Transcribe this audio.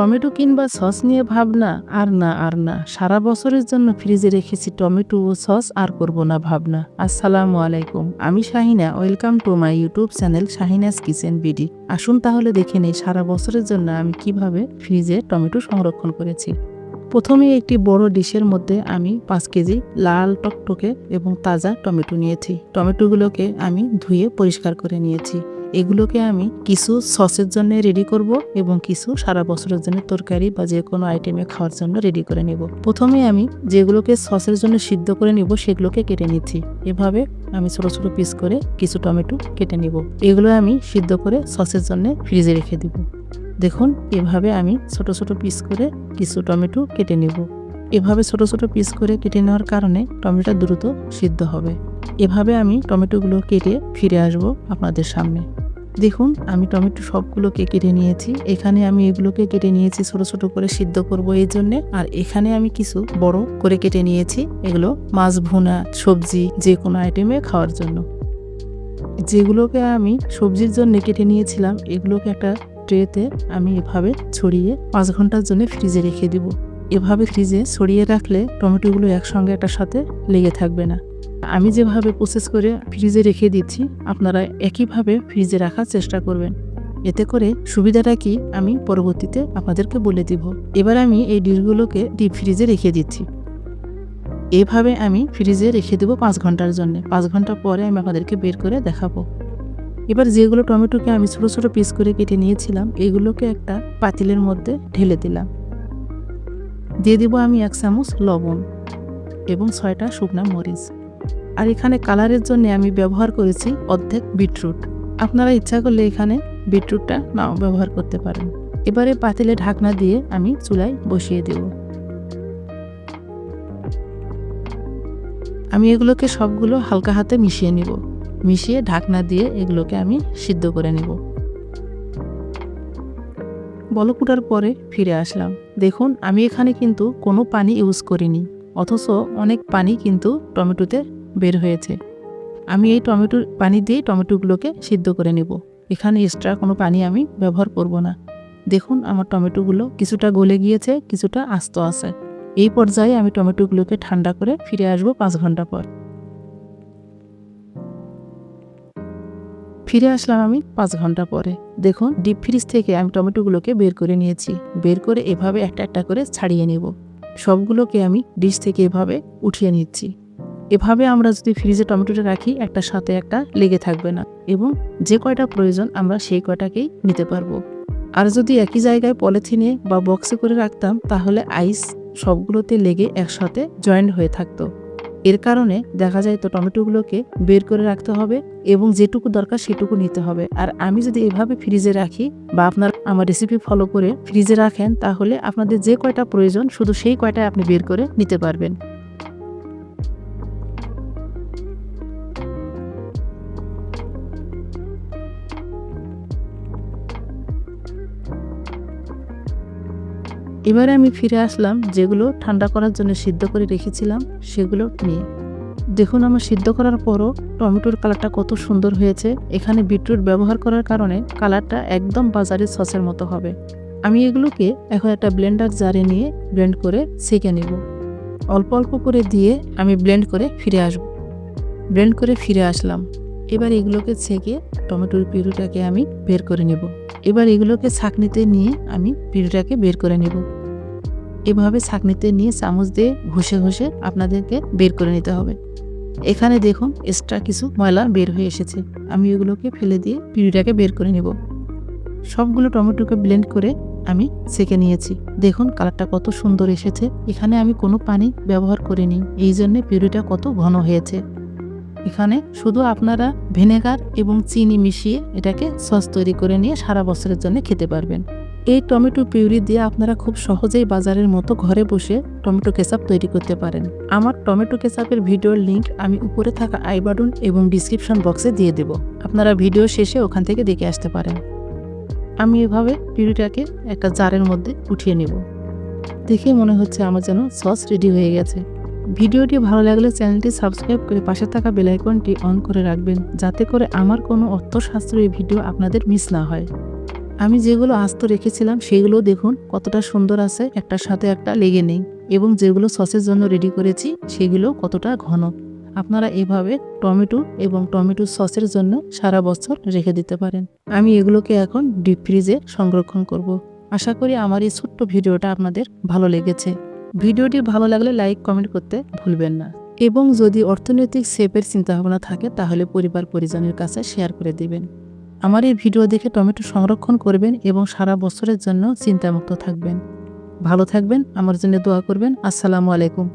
Tomato কিংবা sauce নিয়ে ভাবনা আর না আর না। সারা বছরের জন্য ফ্রিজে রেখেছি টমেটো ও সস, আর করব না ভাবনা। আসসালামু আলাইকুম। আমি Shahina. Welcome to my YouTube channel Shahina's kitchen BD. আসুন তাহলে দেখে নেই সারা বছরের জন্য আমি কীভাবে ফ্রিজে টমেটো সংরক্ষণ করেছি। প্রথমে একটি বড় ডিশের মধ্যে আমি পাঁচ কেজি লাল টকটকে এবং তাজা টমেটো নিয়েছি। টমেটোগুলোকে আমি ধুয়ে পরিষ্কার করে নিয়েছি। এগুলোকে আমি কিছু সসের জন্য রেডি করব এবং কিছু সারা বছরের জন্য তরকারি বা যে কোনো আইটেমে খাওয়ার জন্য রেডি করে নেব। প্রথমে আমি যেগুলোকে সসের জন্য সিদ্ধ করে নিব সেগুলোকে কেটে নিচ্ছি। এভাবে আমি ছোট ছোট পিস করে কিছু টমেটো কেটে নিব। এগুলো আমি সিদ্ধ করে সসের জন্য ফ্রিজে রেখে দিব। দেখুন, এভাবে আমি ছোট ছোট পিস করে কিছু টমেটো কেটে নেব। এভাবে ছোট ছোট পিস করে কেটে নেওয়ার কারণে টমেটো দ্রুত সিদ্ধ হবে। এভাবে আমি টমেটোগুলো কেটে ফিরে আসব আপনাদের সামনে। দেখুন, আমি টমেটো সবগুলোকে কেটে নিয়েছি। এখানে আমি এগুলোকে কেটে নিয়েছি ছোট ছোট করে সিদ্ধ করব এই জন্যে। আর এখানে আমি কিছু বড় করে কেটে নিয়েছি। এগুলো মাছ, ভুনা, সবজি যে কোনো আইটেমে খাওয়ার জন্য। যেগুলোকে আমি সবজির জন্য কেটে নিয়েছিলাম, এগুলোকে একটা ট্রেতে আমি এভাবে ছড়িয়ে পাঁচ ঘণ্টার জন্য ফ্রিজে রেখে দিব। এভাবে ফ্রিজে ছড়িয়ে রাখলে টমেটোগুলো একসঙ্গে একটার সাথে লেগে থাকবে না। আমি যেভাবে প্রসেস করে ফ্রিজে রেখে দিচ্ছি, আপনারা একইভাবে ফ্রিজে রাখার চেষ্টা করবেন। এতে করে সুবিধাটা কি আমি পরবর্তীতে আপনাদেরকে বলে দিব। এবার আমি এই ডিশগুলোকে ডিপ ফ্রিজে রেখে দিচ্ছি। এভাবে আমি ফ্রিজে রেখে দেবো পাঁচ ঘণ্টার জন্য। পাঁচ ঘণ্টা পরে আমি আপনাদেরকে বের করে দেখাবো। এবার যেগুলো টমেটোকে আমি ছোটো ছোটো পিস করে কেটে নিয়েছিলাম, এগুলোকে একটা পাতিলের মধ্যে ঢেলে দিলাম। দিয়ে দিব আমি এক চামচ লবণ এবং ছয়টা শুকনা মরিচ। আর এখানে কালারের জন্য আমি ব্যবহার করেছি অর্ধেক বিটরুট। আপনারা ইচ্ছা করলে এখানে বিটরুটটা নাও ব্যবহার করতে পারেন। এবারে পাতিলে ঢাকনা দিয়ে আমি চুলায় বসিয়ে দেব। আমি এগুলোকে সবগুলো হালকা হাতে মিশিয়ে নিব। মিশিয়ে ঢাকনা দিয়ে এগুলোকে আমি সিদ্ধ করে নেব। বলকুটার পরে ফিরে আসলাম। দেখুন, আমি এখানে কিন্তু কোনো পানি ইউজ করিনি। অথচ অনেক পানি কিন্তু টমেটোতে বের হয়েছে। আমি এই টমেটোর পানি দিয়ে টমেটোগুলোকে সিদ্ধ করে নেব। এখানে এক্সট্রা কোনো পানি আমি ব্যবহার করব না। দেখুন, আমার টমেটোগুলো কিছুটা গলে গিয়েছে, কিছুটা আস্ত আছে। এই পর্যায়ে আমি টমেটোগুলোকে ঠান্ডা করে ফিরে আসব পাঁচ ঘণ্টা পর। ফিরে আসলাম আমি পাঁচ ঘণ্টা পরে। দেখুন ডিপ ফ্রিজ থেকে আমি টমেটোগুলোকে বের করে নিয়েছি। বের করে এভাবে একটা একটা করে ছাড়িয়ে নেব। সবগুলোকে আমি ডিশ থেকে এভাবে উঠিয়ে নিচ্ছি। এভাবে আমরা যদি ফ্রিজে টমেটোটা রাখি একটা সাথে একটা লেগে থাকবে না এবং যে কয়টা প্রয়োজন আমরা সেই কয়টাকেই নিতে পারব। আর যদি একই জায়গায় পলিথিনে বা বক্সে করে রাখতাম, তাহলে আইস সবগুলোতে লেগে একসাথে জয়েন্ট হয়ে থাকতো। এর কারণে দেখা যায় তো টমেটোগুলোকে বের করে রাখতে হবে এবং যেটুকু দরকার সেটুকু নিতে হবে। আর আমি যদি এভাবে ফ্রিজে রাখি বা আপনার আমার রেসিপি ফলো করে ফ্রিজে রাখেন, তাহলে আপনাদের যে কয়টা প্রয়োজন, শুধু সেই কয়টাই আপনি বের করে নিতে পারবেন। এবারে আমি ফিরে আসলাম যেগুলো ঠান্ডা করার জন্য সিদ্ধ করে রেখেছিলাম, সেগুলো নিয়ে। দেখুন আমার সিদ্ধ করার পরও টমেটোর কালারটা কত সুন্দর হয়েছে। এখানে বিটরুট ব্যবহার করার কারণে কালারটা একদম বাজারের সসের মতো হবে। আমি এগুলোকে এখন একটা ব্লেন্ডার জারে নিয়ে ব্লেন্ড করে সেঁকে নেব। অল্প অল্প করে দিয়ে আমি ব্লেন্ড করে ফিরে আসব। ব্লেন্ড করে ফিরে আসলাম। এবার এগুলোকে ছেঁকে টমেটোর পিউরিটাকে আমি বের করে নেব। এবার এগুলোকে ছাকনিতে নিয়ে আমি পিউরিটাকে বের করে নেব। এভাবে ছাকনিতে নিয়ে চামচ দিয়ে ঘষে ঘষে আপনাদেরকে বের করে নিতে হবে। এখানে দেখুন এক্সট্রা কিছু ময়লা বের হয়ে এসেছে। আমি এগুলোকে ফেলে দিয়ে পিউরিটাকে বের করে নেব। সবগুলো টমেটোকে ব্লেন্ড করে আমি সেকে নিয়েছি। দেখুন কালারটা কত সুন্দর এসেছে। এখানে আমি কোনো পানি ব্যবহার করিনি। এই জন্যে পিউরিটা কত ঘন হয়েছে। এখানে শুধু আপনারা ভিনেগার এবং চিনি মিশিয়ে এটাকে সস তৈরি করে নিয়ে সারা বছরের জন্য খেতে পারবেন। এই টমেটো পিউরি দিয়ে আপনারা খুব সহজেই বাজারের মতো ঘরে বসে টমেটো কেচাপ তৈরি করতে পারেন। আমার টমেটো কেচাপের ভিডিওর লিংক আমি উপরে থাকা আই বাটন এবং ডিসক্রিপশন বক্সে দিয়ে দেব। আপনারা ভিডিও শেষে ওখান থেকে দেখে আসতে পারেন। আমি এভাবে পিউরিটাকে একটা জারের মধ্যে উঠিয়ে নেব। দেখে মনে হচ্ছে আমার যেন সস রেডি হয়ে গেছে। ভিডিওটি ভালো লাগলে চ্যানেলটি সাবস্ক্রাইব করে পাশে থাকা বেলাইকনটি অন করে রাখবেন, যাতে করে আমার কোনো অর্থ সাশ্রয়ী ভিডিও আপনাদের মিস না হয়। আমি যেগুলো আস্ত রেখেছিলাম সেগুলো দেখুন কতটা সুন্দর আছে। একটার সাথে একটা লেগে নেই। এবং যেগুলো সসের জন্য রেডি করেছি সেগুলো কতটা ঘন। আপনারা এভাবে টমেটো এবং টমেটো সসের জন্য সারা বছর রেখে দিতে পারেন। আমি এগুলোকে এখন ডিপ ফ্রিজে সংরক্ষণ করব। আশা করি আমার এই ছোট্ট ভিডিওটা আপনাদের ভালো লেগেছে। ভিডিওটি ভালো লাগলে লাইক, কমেন্ট করতে ভুলবেন না। এবং যদি অর্থনৈতিক সেপের চিন্তাভাবনা থাকে, তাহলে পরিবার পরিজনের কাছে শেয়ার করে দিবেন। আমার এই ভিডিও দেখে টমেটো সংরক্ষণ করবেন এবং সারা বছরের জন্য চিন্তামুক্ত থাকবেন। ভালো থাকবেন, আমার জন্য দোয়া করবেন। আসসালামু আলাইকুম।